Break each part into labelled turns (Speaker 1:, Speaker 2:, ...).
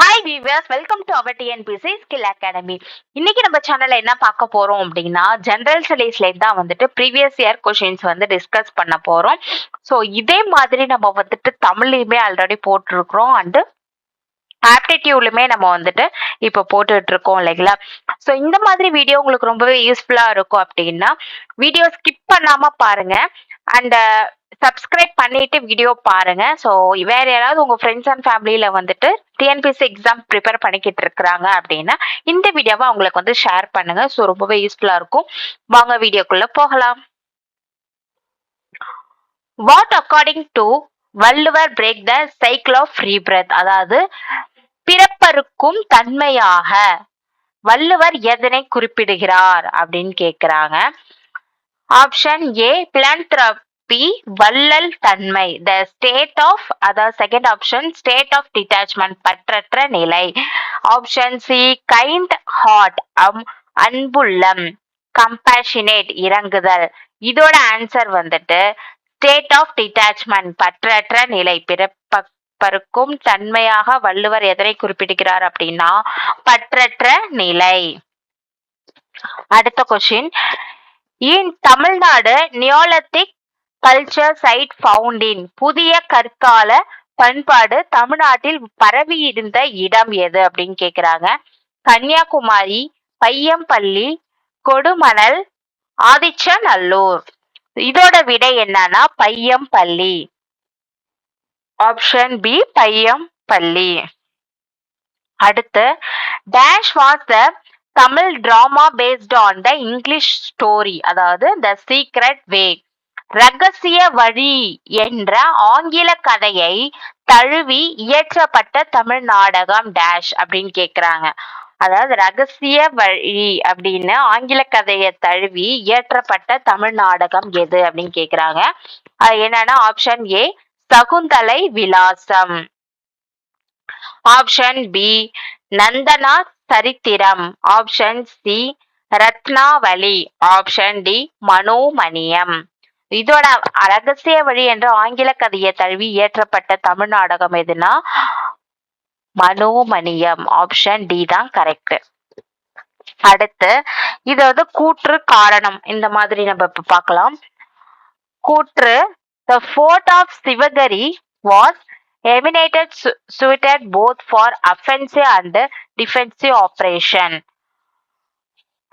Speaker 1: Hi viewers welcome to our TNPSC skill academy இன்னைக்கு நம்ம சேனல்ல என்ன பார்க்க போறோம் அப்படின்னா ஜென்ரல் ஸ்டடீஸ்ல தான் வந்துட்டு ப்ரீவியஸ் இயர் கொஷின்ஸ் வந்து டிஸ்கஸ் பண்ண போறோம். ஸோ இதே மாதிரி நம்ம வந்துட்டு தமிழ்லையுமே ஆல்ரெடி போட்டிருக்கிறோம் அண்டு ஆப்டிடியூட்லுமே நம்ம வந்துட்டு இப்போ போட்டுட்டு இருக்கோம் இல்லைங்களா? ஸோ இந்த மாதிரி வீடியோ உங்களுக்கு ரொம்பவே யூஸ்ஃபுல்லாக இருக்கும் அப்படின்னா வீடியோ ஸ்கிப் பண்ணாமல் பாருங்க. அண்ட் சப்ஸ்கிரைப் பண்ணிட்டு வீடியோ பாருங்க. ஸோ வேற யாராவது உங்க ஃப்ரெண்ட்ஸ் அண்ட் ஃபேமிலியில வந்துட்டு டிஎன்பிஎஸ்சி எக்ஸாம் ப்ரிப்பேர் பண்ணிக்கிட்டு இருக்கிறாங்க அப்படின்னா இந்த வீடியோவை அவங்களுக்கு வந்து ஷேர் பண்ணுங்க. ஸோ ரொம்பவே யூஸ்ஃபுல்லா இருக்கும். வாங்க வீடியோக்குள்ள போகலாம். What according to Valluvar break the cycle of free birth அதாவது பிறப்பருக்கும் தன்மையாக வள்ளுவர் எதனை குறிப்பிடுகிறார் அப்படின்னு கேட்குறாங்க ஆப்ஷன் ஏ பி வள்ளல் தன்மை. த ஸ்டேட் ஆஃப் அதாவது second option state of detachment பற்றற்ற நிலை. Option C kind heart um அன்புள்ளம் கம்பேஷனேட் இறங்குதல். இதோட ஆன்சர் வந்துட்டு ஸ்டேட் ஆஃப் டிட்டாச்மெண்ட் பற்றற்ற நிலை. பிறப்பருக்கும் தன்மையாக வள்ளுவர் எதனை குறிப்பிடுகிறார் அப்படின்னா பற்றற்ற நிலை. அடுத்த question in Tamil Nadu neolithic culture site found in புதிய கற்கால பண்பாடு தமிழ்நாட்டில் பரவி இருந்த இடம் எது அப்படின்னு கேக்குறாங்க. கன்னியாகுமரி பையம்பள்ளி கொடுமணல் ஆதிச்சநல்லூர். இதோட விடை என்னன்னா பையம்பள்ளி. Option B Payyampalli. அடுத்து dash was the Tamil drama based on the English story அதாவது த சீக்ரெட் வே ரகசிய வழி என்ற ஆங்கில கதையை தழுவி இயற்றப்பட்ட தமிழ் நாடகம் டேஷ் அப்படின்னு கேக்குறாங்க. அதாவது ரகசிய வழி அப்படின்னு ஆங்கில கதையை தழுவி இயற்றப்பட்ட தமிழ் நாடகம் எது அப்படின்னு கேக்குறாங்க. அது என்னன்னா ஆப்ஷன் ஏ சகுந்தலை விலாசம். Option B Nandana Charitram. Option C Ratnavali. Option D Manonmaniyam. இதோட ரகசிய வழி என்ற ஆங்கில கதையை தழுவி இயற்றப்பட்ட தமிழ் நாடகம் எதுனா? மனோமணியம். ஆப்ஷன் டி தான் கரெக்ட் அடுத்து இது வந்து கூற்று காரணம். இந்த மாதிரி நம்ம இப்ப பார்க்கலாம். கூற்று the fort of Sivagiri was eminated su- both for offensive and defensive operation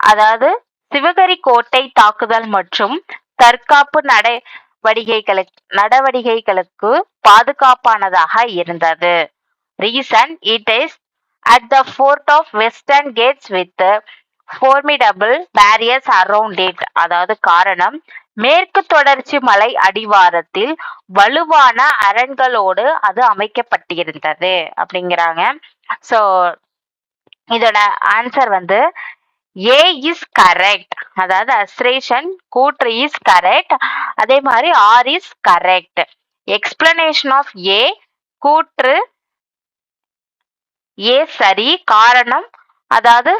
Speaker 1: அதாவது சிவகரி கோட்டை தாக்குதல் மற்றும் தற்காப்பு நடவடிக்கைகளுக்கு நடவடிக்கைகளுக்கு பாதுகாப்பானதாக இருந்தது. Reason it is at the fort of Western Ghats with formidable barriers around it அதாவது காரணம் மேற்கு தொடர்ச்சி மலை அடிவாரத்தில் வலுவான அரண்களோடு அது அமைக்கப்பட்டிருந்தது அப்படிங்கிறாங்க. ஸோ இதோட ஆன்சர் வந்து ஏ இஸ் கரெக்ட் அதாவது அஸ்ரேஷன் கூற்று இஸ் கரெக்ட் அதே மாதிரி R is correct explanation of A கூற்று ஏ சரி காரணம் அதாவது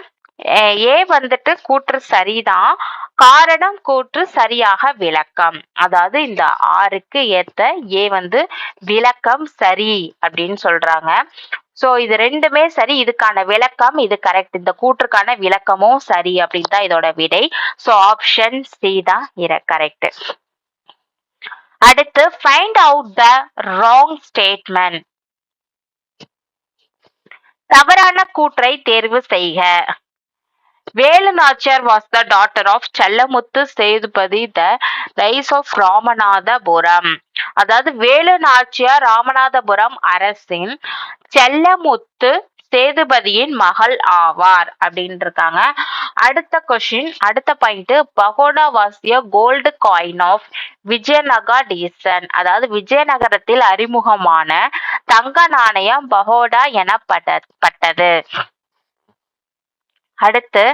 Speaker 1: ஏ வந்துட்டு கூற்று சரிதான். காரணம் கூற்று சரியாக விளக்கம். அதாவது இந்த ஆறுக்கு ஏத்த ஏ வந்து விளக்கம் சரி அப்படின்னு சொல்றாங்க. ஸோ இது ரெண்டுமே சரி இதுக்கான விளக்கம் இது கரெக்ட் இந்த கூற்றுக்கான விளக்கமும் சரி அப்படின்னு தான் இதோட விடை. ஸோ ஆப்ஷன் சி தான் கரெக்ட் அடுத்து find out the wrong statement தவறான கூற்றை தேர்வு செய்க. Velunachiyar was the daughter of Sellamuthu Sethupathi the rise of Ramanathapuram. அதாவது வேலு நாச்சியார் ராமநாதபுரம் அரசின் செல்லமுத்து சேதுபதியின் மகள் ஆவார் அப்படின்னு இருக்காங்க அடுத்த கொஷின் அடுத்த point pagoda was a gold coin of Vijayanagar டீசன் அதாவது விஜயநகரத்தில் அறிமுகமான தங்க நாணயம் பகோடா எனப்பட்டது அடுத்து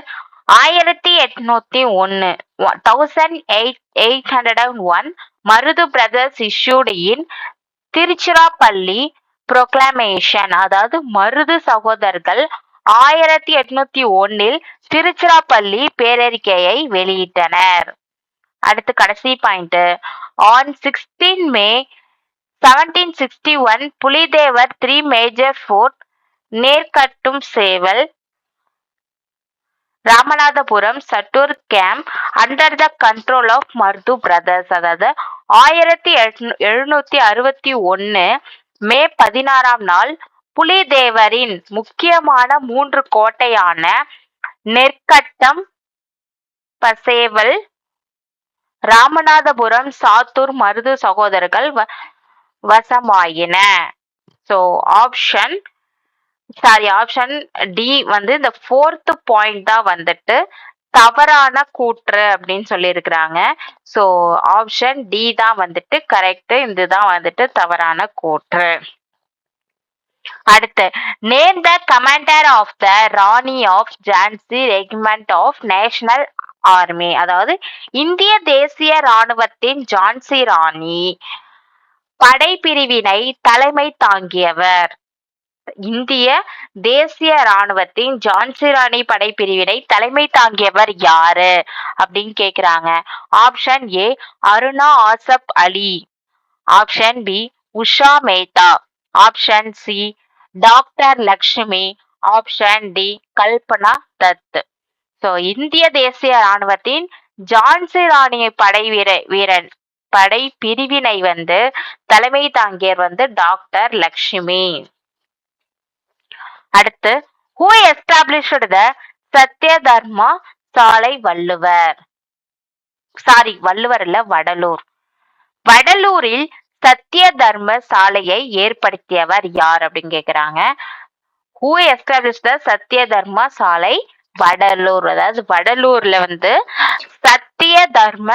Speaker 1: ஆயிரத்தி எட்நூத்தி ஒன்னு thousand eight eight hundred and one Marudhu brothers issued in Tiruchirappalli proclamation அதாவது மருது சகோதரர்கள் ஆயிரத்தி எட்நூத்தி ஒன்னில் திருச்சிராப்பள்ளி பேரறிக்கையை வெளியிட்டனர். அடுத்து கடைசி point on sixteen May seventeen sixty one Pulithevar three major fort Nerkattum Seval Ramanathapuram Sattur camp under the control of Marudhu brothers அதாவது ஆயிரத்தி எழுநூத்தி அறுபத்தி ஒன்னு மே பதினாறாம் நாள் புலிதேவரின் முக்கியமான மூன்று கோட்டையான நெற்கட்டம் பசேவல் ராமநாதபுரம் சாத்தூர் மருது சகோதரர்கள் வ- வசமாயின. So option sorry option D வந்து இந்த ஃபோர்த் பாயிண்ட் தான் வந்துட்டு தவறான கூற்று அப்படின்னு சொல்லியிருக்கிறாங்க. ஸோ ஆப்ஷன் டி தான் வந்துட்டு கரெக்டு இதுதான் வந்துட்டு தவறான கூற்று. அடுத்து name the commander of the Rani of Jhansi regiment of national army அதாவது இந்திய தேசிய ராணுவத்தின் ஜான்சி ராணி படைப்பிரிவினை தலைமை தாங்கியவர். இந்திய தேசிய ராணுவத்தின் ஜான்சி ராணி படைப்பிரிவினை தலைமை தாங்கியவர் யாரு? அப்படின்னு கேக்குறாங்க. Option A Aruna Asaf Ali. Option B Usha Mehta. Option C doctor Lakshmi. Option D Kalpana Dutt. So இந்திய தேசிய ராணுவத்தின் ஜான்சி ராணிய படை வீர வீரன் படை பிரிவினை வந்து தலைமை தாங்கியர் வந்து டாக்டர் லக்ஷ்மி. அடுத்து who established the Sathya Dharma Salai Valluvar sorry Valluvar இல்ல வடலூர். வடலூரில் சத்திய தர்ம சாலையை ஏற்படுத்தியவர் யார் அப்படின்னு கேக்குறாங்க. ஹூ எஸ்டாப்ளிஷ் த சத்திய தர்ம சாலை வடலூர்? அதாவது வடலூர்ல வந்து சத்திய தர்ம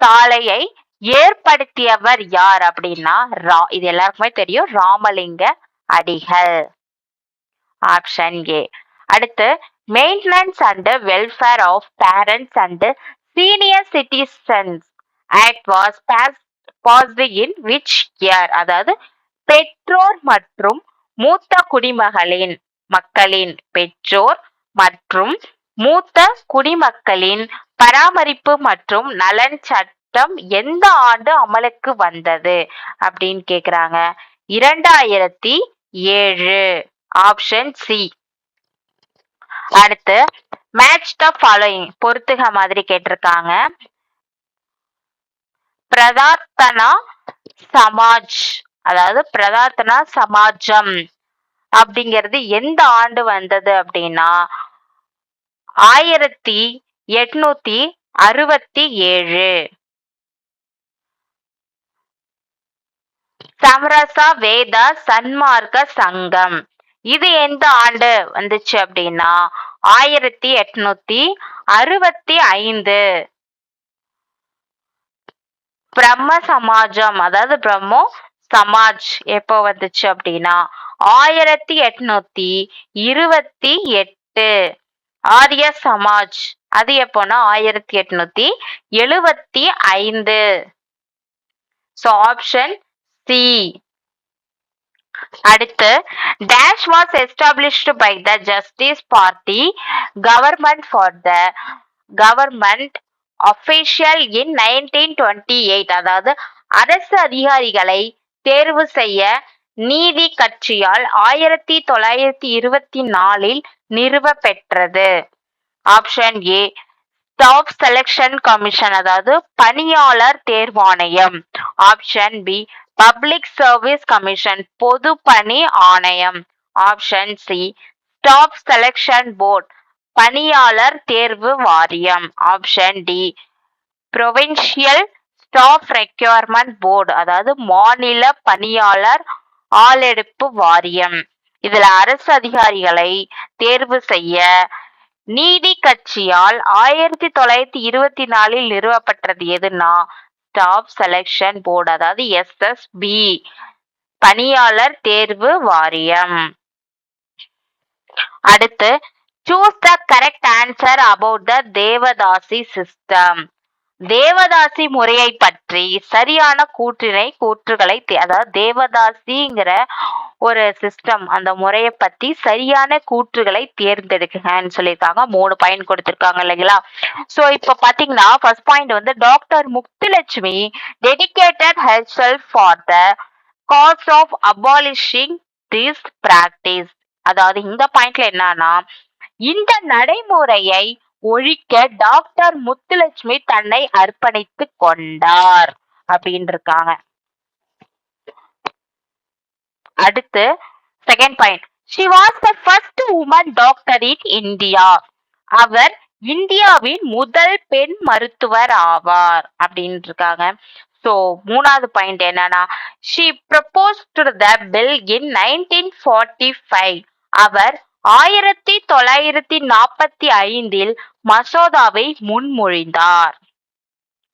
Speaker 1: சாலையை ஏற்படுத்தியவர் யார் அப்படின்னா ரா இது எல்லாருக்குமே தெரியும் ராமலிங்க அடிகள். ஆப்ஷன் ஏ அடுத்து maintenance and welfare of parents and senior citizens act was passed in which year அதாவது பெற்றோர் மற்றும் மூத்த குடிமகளின் மக்களின் பெற்றோர் மற்றும் மூத்த குடிமக்களின் பராமரிப்பு மற்றும் நலன் சட்டம் எந்த ஆண்டு அமலுக்கு வந்தது? அப்படின்னு கேக்குறாங்க. இரண்டாயிரத்தி ஏழு. ஆப்ஷன் சி அடுத்து மேட்ச் த ஃபாலோயிங் பொறுத்துக மாதிரி கேட்டிருக்காங்க. பிரதார்த்தனா சமாஜ். அதாவது பிரதார்த்தனா சமாஜம். அப்படிங்கிறது எந்த ஆண்டு வந்தது அப்படின்னா ஆயிரத்தி எட்நூத்தி அறுபத்தி ஏழு. சமரசா வேதா சன்மார்க்க சங்கம். இது எந்த ஆண்டு வந்துச்சு அப்படின்னா? ஆயிரத்தி எட்நூத்தி அறுபத்தி ஐந்து. பிரம்ம சமாஜம் அதாவது பிரம்மோ சமாஜ் எப்போ வந்துச்சு அப்படின்னா? ஆயிரத்தி எட்நூத்தி இருபத்தி எட்டு. ஆரிய சமாஜ் அது எப்போனா ஆயிரத்தி எட்நூத்தி எழுபத்தி ஐந்து. ஸோ ஆப்ஷன் சி அடுத்து dash was established by the justice party government for the government official in nineteen twenty eight அதாவது அரசு அதிகாரிகளை தேர்வு செய்ய நீதி கட்சியால் ஆயிரத்தி தொள்ளாயிரத்தி இருபத்தி நாலில் நிறுவ பெற்றது option A staff selection commission அதாவது பணியாளர் தேர்வாணையம். Option B public service commission பொது பணி ஆணையம் option C staff selection board பணியாளர் தேர்வு வாரியம் option D provincial staff recruitment board அதாவது மாநில பணியாளர் ஆளெடுப்பு வாரியம். இதுல அரசு அதிகாரிகளை தேர்வு செய்ய நீதி கட்சியால் ஆயிரத்தி தொள்ளாயிரத்தி இருபத்தி நாலில் நிறுவப்பட்டது எதுனா ஸ்டாஃப் செலெக்ஷன் போர்டு அதாவது எஸ்எஸ்பி பணியாளர் தேர்வு வாரியம். அடுத்து choose the correct answer about the devadasi system devadasi முறையை பற்றி சரியான கூற்றினை கூற்றுகளை தே- அதாவது தேவதாசிங்கிற ஒரு சிஸ்டம் அந்த முறையை பத்தி சரியான கூற்றுகளை தேர்ந்தெடுக்குங்கன்னு சொல்லியிருக்காங்க. மூணு பாயிண்ட் கொடுத்துருக்காங்க இல்லைங்களா? ஸோ இப்போ பாத்தீங்கன்னா ஃபர்ஸ்ட் பாயிண்ட் வந்து doctor Muthulakshmi dedicated help for the cause of abolishing this practice அதாவது இந்த பாயிண்ட்ல என்னன்னா இந்த நடைமுறையை ஒழிக்க டாக்டர் முத்துலட்சுமி தன்னை அர்ப்பணித்து கொண்டார் அப்படின்னு இருக்காங்க அடுத்து second point she was the first woman doctor in India அவர் இந்தியாவின் முதல் பெண் மருத்துவர் ஆவார் அப்படின்னு இருக்காங்க ஸோ மூணாவது பாயிண்ட் என்னன்னா she propose to the bill in nineteen forty five அவர் ஆயிரத்தி தொள்ளாயிரத்தி நாற்பத்தி ஐந்தில் மசோதாவை முன்மொழிந்தார்.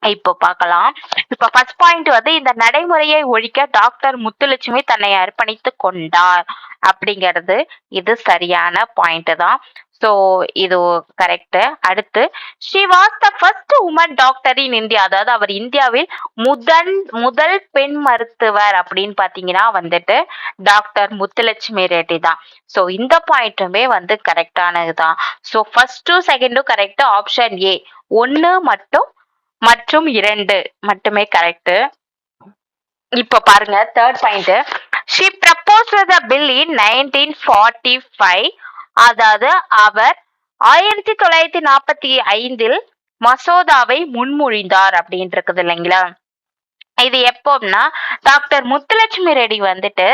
Speaker 1: இப்போ பார்க்கலாம். இப்ப ஃபர்ஸ்ட் பாயிண்ட் வந்து இந்த நடைமுறையை ஒழிக்க டாக்டர் முத்துலட்சுமி தன்னை அர்ப்பணித்து கொண்டார். அப்படிங்கிறது இது சரியான பாயிண்ட் தான். ஸோ இது கரெக்டு அடுத்து she was the first woman doctor in India அதாவது அவர் இந்தியாவில் முதன் முதல் பெண் மருத்துவர் அப்படின்னு பார்த்தீங்கன்னா வந்துட்டு டாக்டர் முத்துலட்சுமி ரெட்டி தான். ஸோ இந்த பாயிண்ட்டுமே வந்து கரெக்டானது தான் ஸோ ஃபர்ஸ்ட்டும் செகண்டும் கரெக்டு ஆப்ஷன் ஏ ஒன்று மட்டும் மற்றும் இரண்டு மட்டுமே கரெக்டு இப்போ பாருங்க third point she propose the bill in nineteen forty five அதாவது அவர் ஆயிரத்தி தொள்ளாயிரத்தி நாற்பத்தி ஐந்தில் மசோதாவை முன்மொழிந்தார் அப்படின்னு இருக்குது இல்லைங்களா? இது எப்போம்னா டாக்டர் முத்துலட்சுமி ரெட்டி வந்துட்டு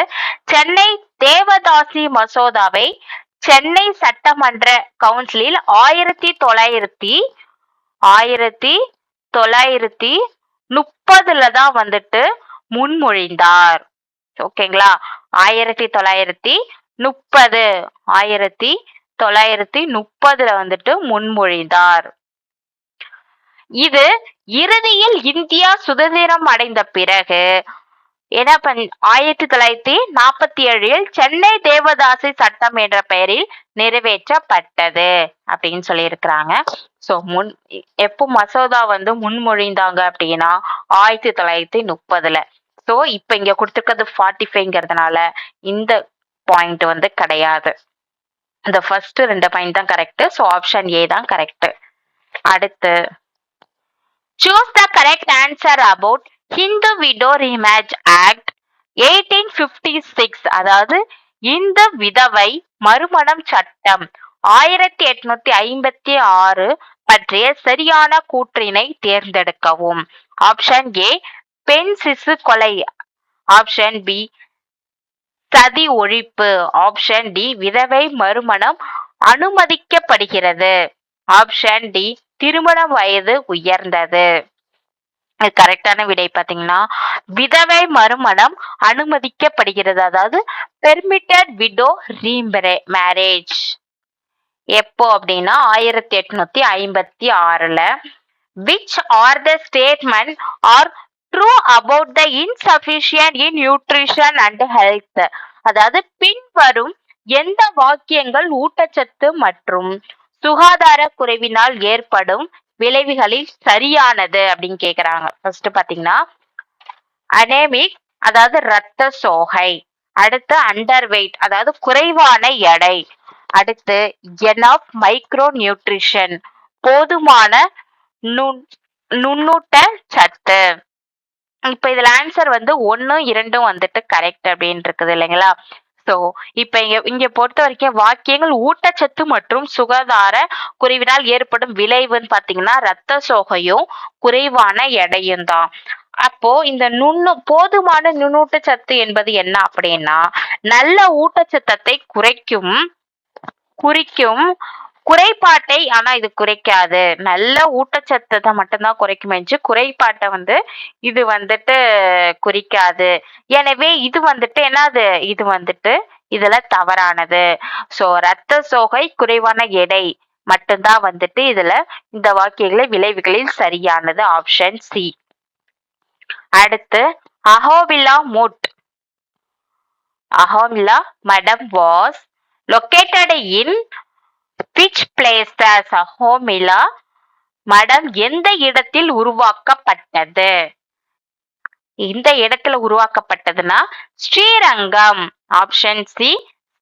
Speaker 1: சென்னை தேவதாசி மசோதாவை சென்னை சட்டமன்ற கவுன்சிலில் ஆயிரத்தி தொள்ளாயிரத்தி ஆயிரத்தி தொள்ளாயிரத்தி முப்பதுல தான் வந்துட்டு முன்மொழிந்தார். ஓகேங்களா? ஆயிரத்தி தொள்ளாயிரத்தி முப்பது. ஆயிரத்தி தொள்ளாயிரத்தி முப்பதுல வந்துட்டு முன்மொழிந்தார். இது இறுதியில் இந்தியா சுதந்திரம் அடைந்த பிறகு என்ன பண் ஆயிரத்தி தொள்ளாயிரத்தி நாற்பத்தி ஏழில் சென்னை தேவதாசி சட்டம் என்ற பெயரில் நிறைவேற்றப்பட்டது அப்படின்னு சொல்லியிருக்கிறாங்க. ஸோ முன் எப்போ மசோதா வந்து முன்மொழிந்தாங்க அப்படின்னா ஆயிரத்தி தொள்ளாயிரத்தி முப்பதுல. ஸோ இப்போ இங்கே கொடுத்துருக்கிறது ஃபார்ட்டி ஃபைவ்ங்கிறதுனால இந்த பாயிண்ட் வந்து கிடையாது. இந்த ஃபர்ஸ்ட் ரெண்டு பாயிண்ட் தான் கரெக்ட் ஸோ ஆப்ஷன் ஏ தான் கரெக்ட் அடுத்து choose the correct answer about Hindu widow remarriage act eighteen fifty six அதாவது இந்த விதவை மறுமணம் சட்டம் ஆயிரத்தி எட்நூத்தி ஐம்பத்தி ஆறு பற்றிய சரியான கூற்றினை தேர்ந்தெடுக்கவும். ஆப்ஷன் ஏ பெண் சிசு கொலை. ஆப்ஷன் பி சதி ஒழிப்பு. ஆப்ஷன் டி விதவை மறுமணம் அனுமதிக்கப்படுகிறது. ஆப்ஷன் டி திருமண வயது உயர்ந்தது. கரெக்டான விடை பார்த்தீங்கன்னா விதவை மறுமணம் அனுமதிக்கப்படுகிறது. அதாவது பெர்மிட்டட் விடோ ரீம்பரே மேரேஜ் எப்போ அப்படின்னா ஆயிரத்தி எட்நூத்தி ஐம்பத்தி ஆறுல. Which are the statement are true about the insufficient in nutrition and health அதாவது பின்வரும் எந்த வாக்கியங்கள் ஊட்டச்சத்து மற்றும் சுகாதார குறைவினால் ஏற்படும் விளைவுகளில் சரியானது அப்படின்னு கேக்குறாங்க. ஃபர்ஸ்ட் பாத்தீங்கன்னா அனேமிக் அதாவது ரத்த சோகை. அடுத்து அண்டர் வெயிட் அதாவது குறைவான எடை. அடுத்து எனப் மைக்ரோ நியூட்ரிஷன் போதுமான நுண்- நுண்ணூட்ட சத்து இப்ப இதுல ஆன்சர் வந்து ஒன்னு இரண்டும் வந்துட்டு கரெக்ட் அப்படின்னு இருக்குது இல்லைங்களா? சோ இப்ப இங்க இங்க பொறுத்த வரைக்கும் வாக்கியங்கள் ஊட்டச்சத்து மற்றும் சுகாதார குறைவினால் ஏற்படும் விளைவுன்னு பாத்தீங்கன்னா ரத்த சோகையும் குறைவான எடையும் தான். அப்போ இந்த நுண்ணு போதுமான நுண்ணூட்டச்சத்து என்பது என்ன அப்படின்னா நல்ல ஊட்டச்சத்தத்தை குறைக்கும் குறிக்கும் குறைபாட்டை ஆனா இது குறைக்காது. நல்ல ஊட்டச்சத்தத்தை மட்டும்தான் குறைக்கும் என்று குறைபாட்டை வந்து இது வந்துட்டு குறிக்காது. எனவே இது வந்துட்டு என்னது? இது வந்துட்டு இதுல தவறானது. சோ ரத்த சோகை குறைவான எடை மட்டும்தான் வந்துட்டு இதுல இந்த வாக்கியங்களை விளைவுகளில் சரியானது. ஆப்ஷன் சி அடுத்து அஹோபிலா மூட். அஹோவில்லா மடம் was located in which places Ahobila மடம் எந்த இடத்தில் உருவாக்கப்பட்டது? இந்த இடத்துல உருவாக்கப்பட்டதுன்னா Srirangam option C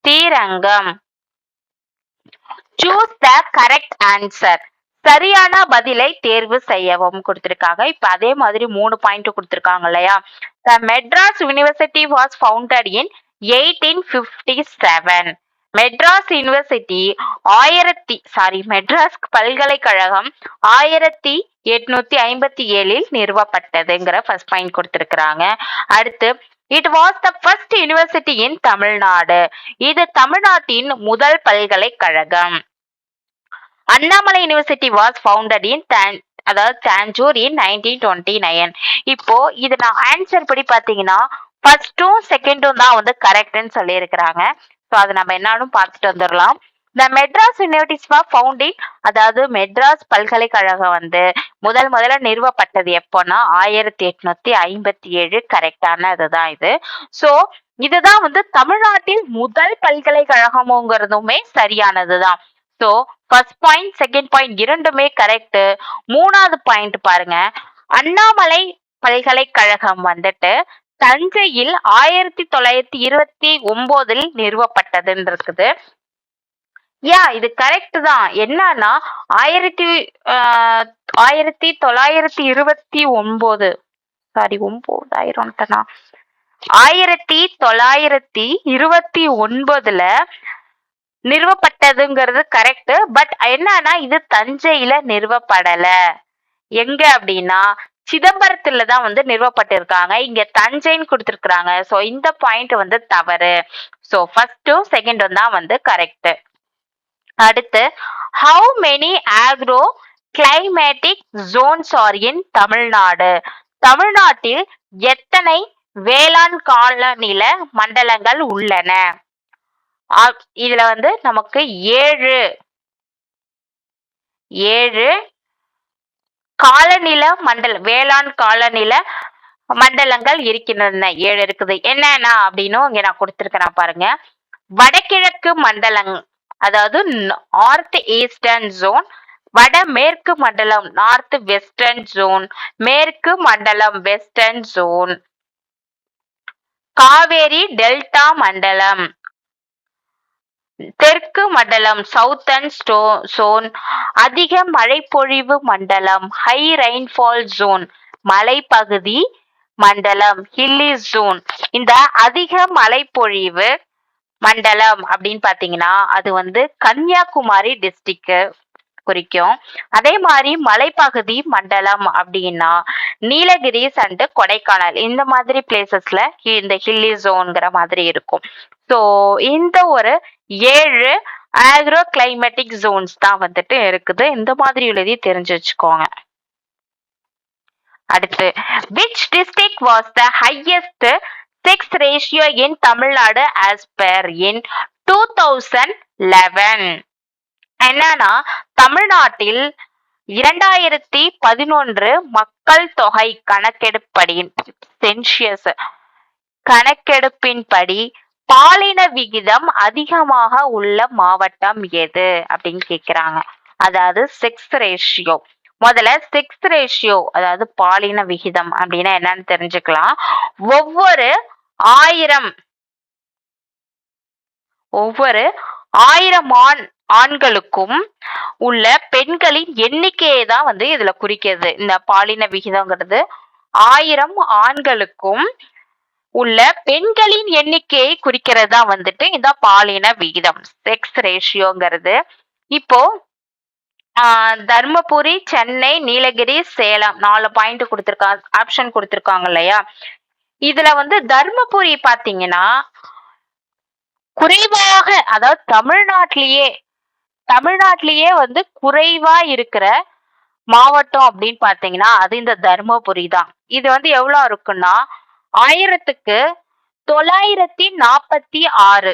Speaker 1: Srirangam. Choose the correct answer சரியான பதிலை தேர்வு செய்யவும் கொடுத்திருக்காங்க. இப்ப அதே மாதிரி மூணு பாயிண்ட் கொடுத்திருக்காங்க இல்லையா? The Madras university was founded in eighteen fifty seven Madras university ஆயிரத்தி சாரி மெட்ராஸ் பல்கலைக்கழகம் ஆயிரத்தி எட்நூத்தி ஐம்பத்தி ஏழில் நிறுவப்பட்டதுங்கிற ஃபர்ஸ்ட் பாயிண்ட் கொடுத்துருக்குறாங்க. அடுத்து it was the first university in Tamil Nadu. இது தமிழ்நாட்டின் முதல் பல்கலைக்கழகம். Annamalai university was founded in அதாவது Tanjore in nineteen twenty nine இப்போ இது நான் ஆன்சர் படி பார்த்தீங்கன்னா ஃபர்ஸ்ட்டும் செகண்டும் தான் வந்து கரெக்ட்னு சொல்லியிருக்கிறாங்க. ஸோ அது நம்ம என்னாலும் பார்த்துட்டு வந்துடலாம் த மெட்ராஸ் யூனிவர்சிட்டி ஃபவுண்டிங் அதாவது மெட்ராஸ் பல்கலைக்கழகம் வந்து முதல் முதல்ல நிறுவப்பட்டது எப்போன்னா ஆயிரத்தி எட்நூத்தி ஐம்பத்தி ஏழு கரெக்டான இதுதான் இது. ஸோ இதுதான் வந்து தமிழ்நாட்டில் முதல் பல்கலைக்கழகமுங்கிறதுமே சரியானதுதான். So first point second point இரண்டுமே கரெக்ட் மூணாவது பாயிண்ட் பாருங்க. அண்ணாமலை பல்கலைக்கழகம் வந்துட்டு தஞ்சையில் ஆயிரத்தி தொள்ளாயிரத்தி இருபத்தி ஒன்பதில் நிறுவப்பட்டதுன்னு இருக்குது யா இது கரெக்ட் தான். என்னன்னா ஆயிரத்தி ஆஹ், ஆயிரத்தி தொள்ளாயிரத்தி இருபத்தி ஒன்பது சாரி ஒன்பதாயிரம்ட்டனா ஆயிரத்தி தொள்ளாயிரத்தி இருபத்தி ஒன்பதுல நிறுவப்பட்டதுங்கிறது கரெக்ட் பட் என்னன்னா இது தஞ்சையில நிறுவப்படல. எங்க அப்படின்னா சிதம்பரத்துல தான் வந்து நிறுவப்பட்டிருக்காங்க. இங்க தஞ்சைன்னு கொடுத்துருக்குறாங்க. சோ இந்த பாயிண்ட் வந்து தவறு. சோ ஃபர்ஸ்டும் செகண்டும் தான் வந்து கரெக்ட் அடுத்து how many agro climatic zones are in Tamil Nadu? தமிழ்நாட்டில் எத்தனை வேளாண் காலநில மண்டலங்கள் உள்ளன? இதுல வந்து நமக்கு ஏழு. ஏழு காலநில மண்டல வேளாண் காலநில மண்டலங்கள் இருக்கின்றன. ஏழு இருக்குது. என்னன்னா அப்படின்னும் இங்க நான் கொடுத்திருக்கிறேன் பாருங்க. வடகிழக்கு மண்டலம் அதாவது நார்த் ஈஸ்டர்ன் ஜோன் வடமேற்கு மண்டலம் நார்த் வெஸ்டர்ன் ஜோன் மேற்கு மண்டலம் வெஸ்டர்ன் ஜோன் காவேரி டெல்டா மண்டலம். தெற்கு மண்டலம் சவுத்தர்ன் ஸ்டோ சோன் அதிக மழைப்பொழிவு மண்டலம் ஹை ரெயின்ஃபால் ஜோன் மலைப்பகுதி மண்டலம் ஹில்லி ஜோன் இந்த அதிக மழைப்பொழிவு மண்டலம் அப்படின்னு பாத்தீங்கன்னா அது வந்து கன்னியாகுமரி டிஸ்ட்ரிக்கு குறிக்கும். அதே மாதிரி மலைப்பகுதி மண்டலம் அப்படின்னா நீலகிரிஸ் அண்ட் கொடைக்கானல் இந்த மாதிரி பிளேசஸ்ல இந்த ஹில்லி ஜோன்கிற மாதிரி இருக்கும். ஸோ இந்த ஒரு ஏழு ஆக்ரோ கிளைமேட்டிக் ஜோன்ஸ் தான் வந்துட்டு இருக்குது. இந்த மாதிரி எழுதி தெரிஞ்சு வச்சுக்கோங்க. அடுத்து which district was the highest sex ratio in Tamil Nadu as per in two thousand eleven என்னன்னா தமிழ்நாட்டில் இரண்டாயிரத்தி பதினொன்று மக்கள் தொகை கணக்கெடுப்படி சென்சியஸ் கணக்கெடுப்பின்படி பாலின விகிதம் அதிகமாக உள்ள மாவட்டம் எது அப்படின்னு கேக்குறாங்க. அதாவது செக்ஸ் ரேஷியோ முதல்ல செக்ஸ் ரேஷியோ அதாவது பாலின விகிதம் அப்படின்னா என்னன்னு தெரிஞ்சுக்கலாம். ஒவ்வொரு ஆயிரம் ஒவ்வொரு ஆயிரம் ஆண் ஆண்களுக்கும் உள்ள பெண்களின் எண்ணிக்கையை தான் வந்து இதுல குறிக்கிறது. இந்த பாலின விகிதங்கிறது. ஆயிரம் ஆண்களுக்கும் உள்ள பெண்களின் எண்ணிக்கையை குறிக்கிறது தான் வந்துட்டு இந்த பாலின விகிதம். செக்ஸ் ரேஷியோங்கிறது இப்போ தர்மபுரி சென்னை நீலகிரி சேலம் நாலு பாயிண்ட் கொடுத்துருக்காங்க ஆப்ஷன் கொடுத்துருக்காங்க இல்லையா? இதுல வந்து தர்மபுரி பாத்தீங்கன்னா குறைவாக அதாவது தமிழ்நாட்டிலேயே தமிழ்நாட்டிலேயே வந்து குறைவா இருக்கிற மாவட்டம் அப்படின்னு பாத்தீங்கன்னா அது இந்த தர்மபுரி தான். இது வந்து எவ்வளோ இருக்குன்னா ஆயிரத்துக்கு தொள்ளாயிரத்தி நாற்பத்தி ஆறு.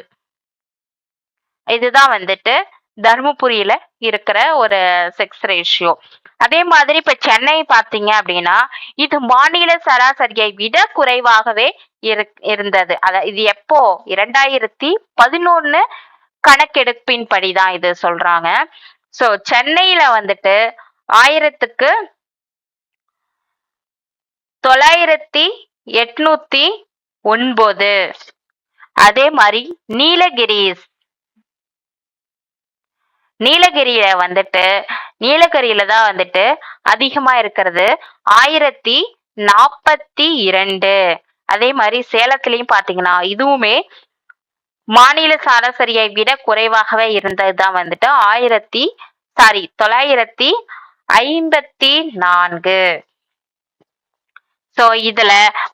Speaker 1: இதுதான் வந்துட்டு தர்மபுரியில இருக்கிற ஒரு செக்ஸ் ரேஷியோ அதே மாதிரி இப்ப சென்னை பாத்தீங்க அப்படின்னா இது மாநில சராசரியை விட குறைவாகவே இருந்தது. அத இது எப்போ? இரண்டாயிரத்தி பதினொன்னு கணக்கெடுப்பின் படிதான் இது சொல்றாங்க. சோ சென்னையில வந்துட்டு ஆயிரத்துக்கு தொள்ளாயிரத்தி எட்நூத்தி ஒன்பது. அதே மாதிரி நீலகிரிஸ் நீலகிரியில வந்துட்டு நீலகிரியில தான் வந்துட்டு அதிகமா இருக்கிறது. ஆயிரத்தி நாற்பத்தி இரண்டு. அதே மாதிரி சேலத்திலையும் பாத்தீங்கன்னா இதுவுமே மாநில சராசரியை விட குறைவாகவே இருந்ததுதான் வந்துட்டு ஆயிரத்தி சாரி தொள்ளாயிரத்தி ஐம்பத்தி நான்கு. சோ இதுல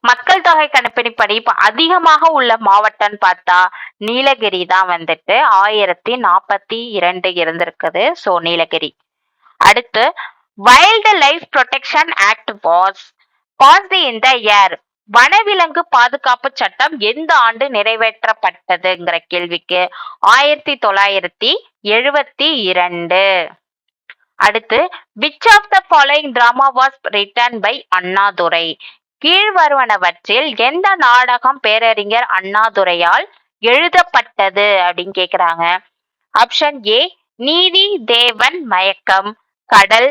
Speaker 1: மக்கள் தொகை கணக்கெடுப்படி இப்போ அதிகமாக உள்ள மாவட்டம்னு பார்த்தா நீலகிரி தான் வந்துட்டு ஆயிரத்தி நாற்பத்தி இரண்டு இருந்திருக்குது. சோ நீலகிரி. அடுத்து wildlife protection act was pass in the year வனவிலங்கு பாதுகாப்பு சட்டம் எந்த ஆண்டு நிறைவேற்றப்பட்டதுங்கிற கேள்விக்கு ஆயிரத்தி தொள்ளாயிரத்தி எழுபத்தி இரண்டு. அடுத்து which of the following drama was written by Annadurai. கீழ்வருவனவற்றில் எந்த நாடகம் பேரறிஞர் அண்ணாதுரையால் எழுதப்பட்டது அப்படின்னு கேக்குறாங்க. ஆப்ஷன் ஏ நீதி தேவன் மயக்கம். கடல்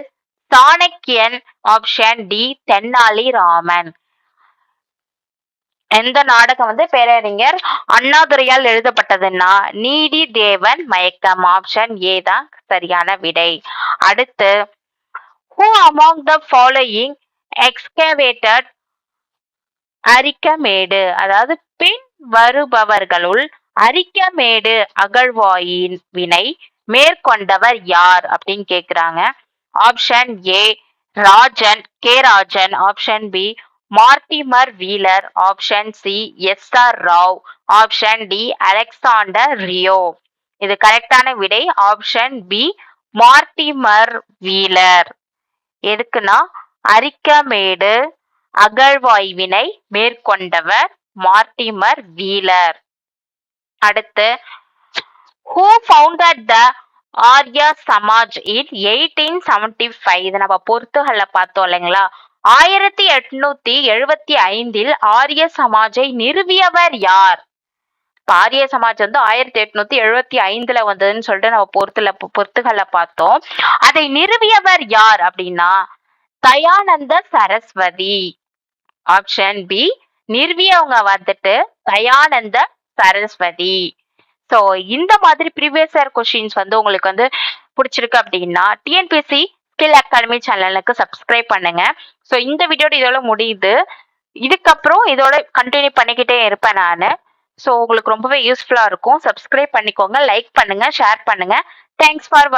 Speaker 1: சாணக்கியன். Option D Tenali Raman. எந்த நாடகம் வந்து பேரறிஞர் அண்ணாதுரையால் எழுதப்பட்டதுன்னா நீதி தேவன் மயக்கம் ஆப்ஷன் ஏ தான் சரியான விடை. அடுத்து who among the following excavated Arikamedu? அதாவது பின் வருபவர்களுள் அரிக்கமேடு அகழ்வாயின் வினை மேற்கொண்டவர் யார் அப்படின்னு கேக்குறாங்க. Option A Rajan K Rajan. Option B Mortimer Wheeler option C S R Rao option D Alexander Rea. இது கரெக்டான விடை ஆப்ஷன் பி மார்டிமர் வீலர். எதுக்குன்னா அரிக்கமேடு அகழ்வாய்வினை மேற்கொண்டவர் மார்டிமர் வீலர். அடுத்து who founded the Arya Samaj in eighteen seventy five இது நம்ம பொறுத்துகளில் பார்த்தோம் இல்லைங்களா? ஆயிரத்தி எட்நூத்தி எழுபத்தி ஐந்தில் ஆரிய சமாஜை நிறுவியவர் யார்? ஆரிய சமாஜ் வந்து ஆயிரத்தி எட்நூத்தி எழுபத்தி ஐந்துல வந்ததுன்னு சொல்லிட்டு நம்ம பொறுத்துல பொறுத்துகளை பார்த்தோம். அதை நிறுவியவர் யார் அப்படின்னா தயானந்த சரஸ்வதி. ஆப்ஷன் பி நிறுவியவங்க வந்துட்டு தயானந்த சரஸ்வதி. ஸோ இந்த மாதிரி ப்ரீவியஸ் இயர் கொஷின்ஸ் வந்து உங்களுக்கு வந்து பிடிச்சிருக்கு அப்படின்னா டிஎன்பிசி ஸ்கில் அகாடமி சேனலுக்கு சப்ஸ்கிரைப் பண்ணுங்க. ஸோ இந்த வீடியோட இதோட முடியுது. இதுக்கப்புறம் இதோட கண்டினியூ பண்ணிக்கிட்டே இருப்பேன் நான். ஸோ உங்களுக்கு ரொம்பவே யூஸ்ஃபுல்லாக இருக்கும். சப்ஸ்கிரைப் பண்ணிக்கோங்க லைக் பண்ணுங்க ஷேர் பண்ணுங்க. Thanks for